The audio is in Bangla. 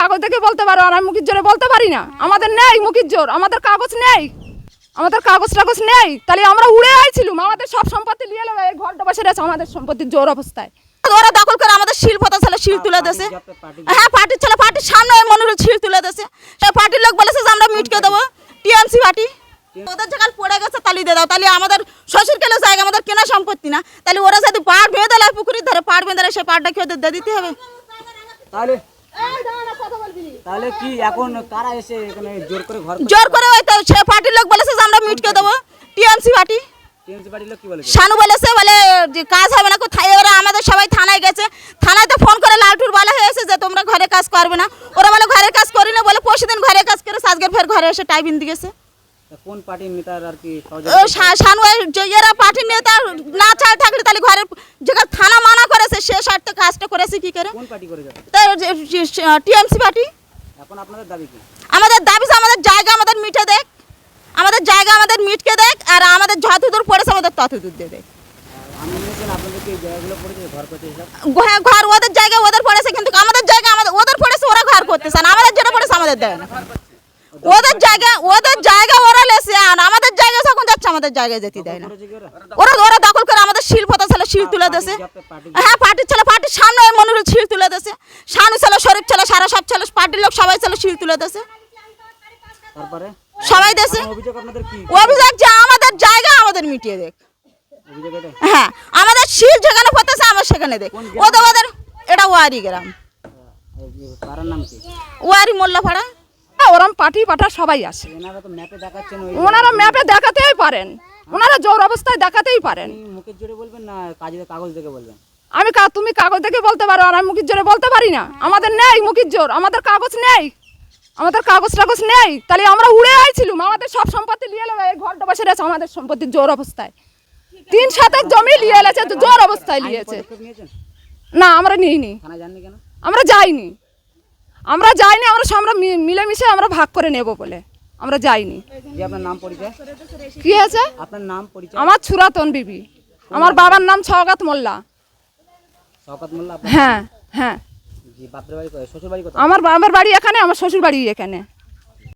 কাগজ দেখে বলতে পারো আর আমি মুখির জোরে বলতে পারি না। আমাদের নেই মুখির জোর আমাদের কাগজ নেই। আমাদের কাগজ টাগজ নেই। তাহলে আমরা উড়ে আইছিলুম আমাদের সব সম্পত্তি নিয়ে এলো এই ঘরটা বসে রয়েছে আমাদের সম্পত্তির জোর অবস্থায়। ওরা দখল করে আমাদের শিল পতা ছেলে শিল তুলে দেছে হ্যাঁ পার্টির ছেলে পার্টির সামনে মনে হলো শিল তুলে দেছে সেই পার্টির লোক বলেছে যে আমরা মিটকে দেবো। TMC party. ওদের যেখানে পড়ে গেছে তালি দিয়ে দাও। তাহলে আমাদের শ্বশুর কেলে জায়গা আমাদের কেনা সম্পত্তি না? তাহলে ওরা যদি পাড় বেঁধে দেয় পুকুরের ধারে পাড় বেঁধে দেয়, সেই পাড়টা কি ওদের দিয়ে দিতে হবে। তাহলে তাহলে কি এখন কারা এসে এখানে জোর করে ঘর জোর করে ওই তো সে পার্টির লোক বলেছে যে আমরা মিটকে দেবো। TMC party. টিএমসি পার্টির লোক কি বলেছে? শানু বলেছে বলে কাজ হবে না কোথায়? ওরা আমাদের সবাই থানায় গেছে। থানায় তো ফোন করে লালটুর বলা হয়েছে যে তোমরা ঘরে কাজ করবে না। ওরা বলে ঘরে কাজ করি না। বলে পরশু দিন ঘরে কাজ করে আজকে ফের ঘরে এসে টাইপিং দিয়েছে কোন পার্টির নেতার আর কি শানু এরা পার্টির নেতা না চাল থাকলে তাহলে যেখানে থানা মানা করেছে সে স্বার্থে কাজটা করেছে কি করে? TMC party. আমাদের দাবি আমাদের জায়গা আমাদের মিটে দেখ। আমাদের জায়গা আমাদের মিটকে দেখ আর আমাদের যত দূর পড়েছে আমাদের তত দূর দিয়ে দেখ ঘর ওদের জায়গায় ওদের পড়েছে কিন্তু আমাদের জায়গা আমাদের ওদের পড়েছে ওরা ঘর করতেছে না। আমাদের যেটা পড়েছে আমাদের দেয় না। ওদের জায়গা ওদের জায়গা ওরা লেছে আর আমাদের জায়গা যখন যাচ্ছে আমাদের জায়গায় যেতে দেয় না। ওরা ওরা দখল করে আমাদের শিল পতা ছেলে শিল তুলে দেছে। হ্যাঁ পার্টির ছেলে পার্টির সামনে মনে হলো শিল তুলে দেছে। শানু ছেলে শরীফ ছেলে সারা সব ছেলে পার্টির লোক সবাই ছেলে শিল তুলে দেছে। সবাই এখন অভিযোগ যে আমাদের জায়গা আমাদের মিটিয়ে দেখ। হ্যাঁ আমাদের শিল যেখানে পড়তেছে আমরা সেখানে দেখ। ওদের ওদের এটা ওয়ারি গ্রাম। ওয়ারি মোল্লাপাড়া। ওরম পাটি পাটা সবাই আসে। ওনারা ম্যাপে দেখাতেই পারেন। ওনারা জোর অবস্থায় দেখাতেই পারেন। মুখের জোরে বলবেন না কাগজ দেখে বলবেন? আমি কা- তুমি কাগজ দেখে বলতে পারো আর আমি মুখির জোরে বলতে পারি না। আমাদের নেই মুখির জোর আমাদের কাগজ নেই। আমাদের কাগজ টাগজ নেই। তাহলে আমরা উড়ে আইছিলুম। আমাদের সব সম্পত্তি নিয়ে এলো এই ঘরটা বসে রয়েছে আমাদের সম্পত্তির জোর অবস্থায়। তিন শতক জমি নিয়ে এলেছে জোর অবস্থায় নিয়েছে। না আমরা নিইনি। আমরা যাইনি। আমরা যাইনি আমরা সব আমরা মিলেমিশে আমরা ভাগ করে নেব বলে। আমরা যাইনি। আপনার নাম পরিচয়? কি হয়েছে? আপনার নাম পরিচয়? আমার ছুরাতন বিবি। আমার বাবার নাম ছগাত মোল্লা। মোল্লা হ্যাঁ হ্যাঁ। আমার বাবার বাড়ি এখানে আমার শ্বশুর বাড়ি এখানে।